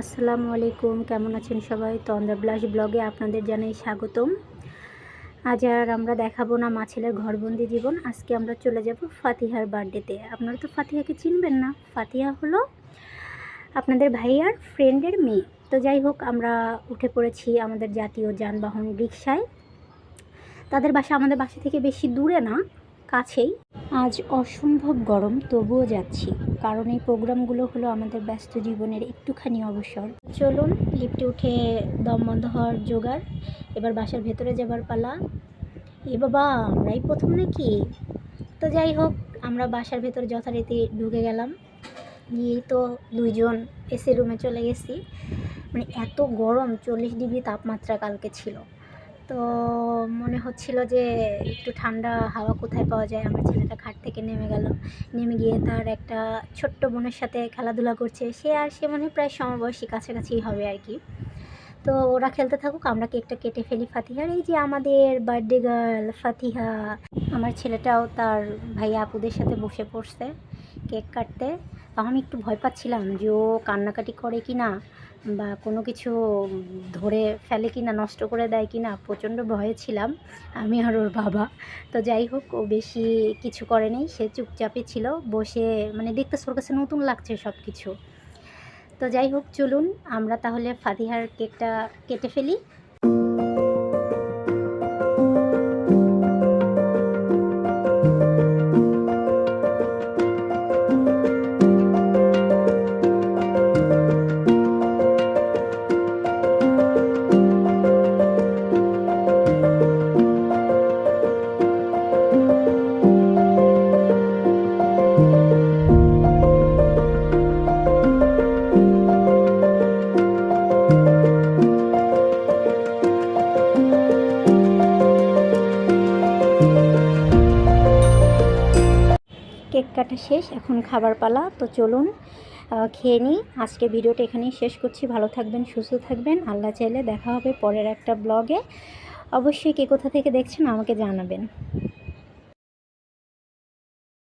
আসসালামু আলাইকুম, কেমন আছেন সবাই? তন্দ্রা ব্লাস ব্লগে আপনাদের জানাই স্বাগতম। আজ আর আমরা দেখাবো না মা ছেলের ঘরবন্দি জীবন। আজকে আমরা চলে যাব ফাতিহার বার্থডেতে। আপনারা তো ফাতিহাকে চিনবেন না। ফাতিহা হলো আপনাদের ভাইয়ার ফ্রেন্ডের মেয়ে। তো যাই হোক, আমরা উঠে পড়েছি আমাদের জাতীয় যানবাহন রিক্সায় তাদের বাসা আমাদের বাসা থেকে বেশি দূরে না। কাছেই। আজ অসম্ভব গরম, তবুও যাচ্ছি। কারণ এই প্রোগ্রামগুলো হলো আমাদের ব্যস্ত জীবনের একটুখানি অবসর। চলুন, লিফটে উঠে দম বন্ধ হওয়ার জোগাড়। এবার বাসার ভেতরে যাবার পালা। এ বাবা, আমরাই প্রথম নাকি? তো যাই হোক, আমরা বাসার ভেতরে যথারীতি ঢুকে গেলাম। গিয়েই তো দুইজন এসি রুমে চলে গেছি। মানে এত গরম, চল্লিশ ডিগ্রি তাপমাত্রা কালকে ছিল। তো মনে হচ্ছিল যে একটু ঠান্ডা হাওয়া কোথায় পাওয়া যায়। আমার ছেলেটা খাট থেকে নেমে গেল। নেমে গিয়ে তার একটা ছোট্ট বোনের সাথে খেলাধুলা করছে। সে আর সে মনে প্রায় সমবয়সী, কাছাকাছি হবে আর কি। তো ওরা খেলতে থাকুক, আমরা কেকটা কেটে ফেলি ফাতিহার। এই যে আমাদের বার্থডে গার্ল ফাতিহা, আমার ছেলেটাও তার ভাই আপুদের সাথে বসে পড়ছে কেক কাটতে। আমি একটু ভয় পাচ্ছিলাম যে ও কান্নাকাটি করে কি না বা কোনো কিছু ধরে ফেলে কি না নষ্ট করে দেয় কি না প্রচণ্ড ভয়ে ছিলাম আমি আর ওর বাবা। তো যাই হোক, ও বেশি কিছু করেনি, সে চুপচাপে ছিল, বসে মানে দেখতে ওর কাছে নতুন লাগছে সব কিছু তো যাই হোক, চলুন, আমরা তাহলে ফাতিহার কেকটা কেটে ফেলি। কাটা শেষ, এখন খাবার পালা। তো চলুন খেয়ে নিই। আজকে ভিডিওটা এখানেই শেষ করছি। ভালো থাকবেন, সুস্থ থাকবেন। আল্লাহ চাইলে দেখা হবে পরের একটা ব্লগে। অবশ্যই কে কোথা থেকে দেখছেন আমাকে জানাবেন।